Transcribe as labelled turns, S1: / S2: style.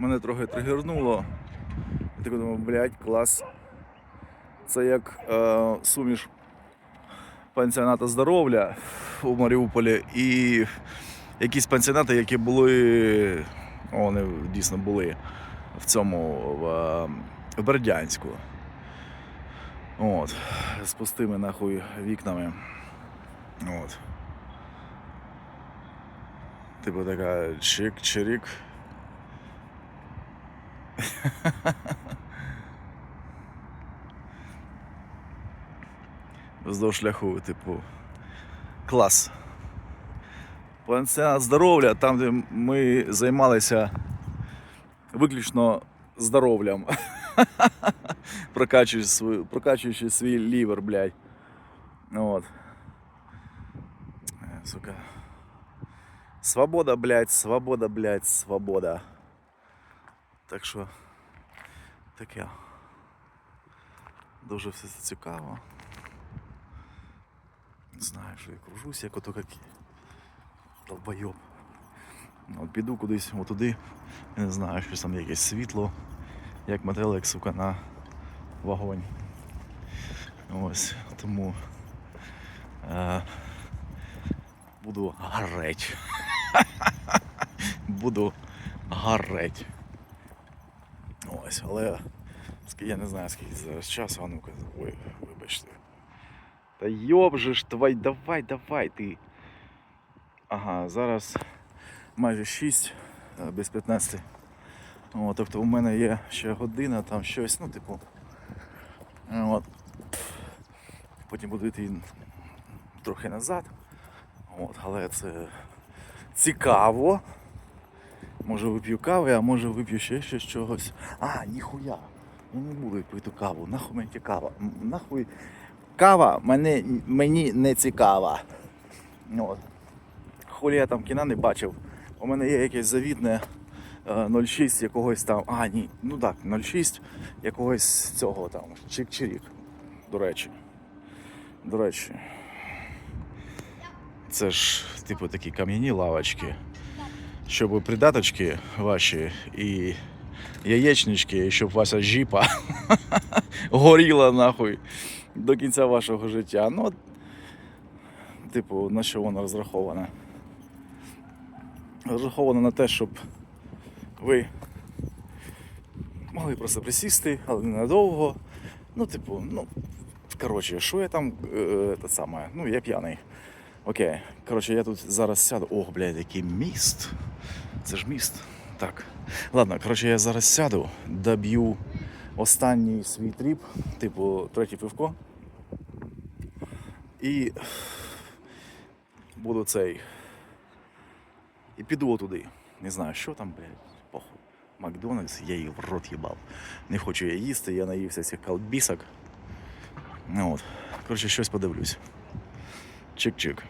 S1: мене трохи тригернуло. Я так думав, блядь, клас. Це як е, суміш пансіоната здоров'я у Маріуполі і якісь пансіонати, які були, вони дійсно були в цьому в, е, в Бердянську. От, з пустими нахуй вікнами. От. Типу така чик-чирік. Вздовж шляху, типу, клас. Пансіонат здоров'я, там, де ми займалися виключно здоров'ям. прокачуючи, свою, прокачуючи свій лівер, блядь. От. Сука. Свобода, блядь, свобода, блядь, свобода. Так що таке. Дуже все це цікаво. Не знаю, що я кружусь, як ото як долбойоб. Ну, От піду кудись отуди, я не знаю, що там якесь світло, як метелик, сука, на вогонь. Ось, тому е, буду гореть. буду гореть. Ось, але я не знаю, скільки зараз часу, а ну-ка, ой, вибачте. Та йоб твой, давай, давай, ти. Ага, зараз майже 6 е, без 15. О, тобто у мене є ще година, там щось, ну, типу. От. Потім буду йти трохи назад. От, але це цікаво. Може вип'ю кави, а може вип'ю ще щось чогось. А, ніхуя. Я не буду пити каву. Нахуй мені кава. Нахуй кава мене, мені не цікава. От. Хулі я там кіна не бачив. У мене є якесь завітне е, 06 якогось там. А, ні, ну так, 06 якогось цього там. Чик-чирік. До речі. До речі. Це ж, типу, такі кам'яні лавочки. Щоб придаточки ваші і яєчнички, щоб ваша жіпа горіла нахуй до кінця вашого життя. Ну, типу, на що воно розраховане? Розраховано на те, щоб ви могли просто присісти, але ненадовго. Ну, типу, ну, коротше, що я там, е, те саме, ну, я п'яний. Окей. Коротше, я тут зараз сяду. Ох, блядь, який міст. Це ж міст. Так. Ладно, коротше, я зараз сяду, доб'ю останній свій тріп, типу третє пивко. І буду цей. І піду туди. Не знаю, що там, блядь, похуй. Макдональдс, я її в рот їбав. Не хочу я їсти, я наївся цих колбісок. Ну от. Коротше, щось подивлюсь. Чик-чик.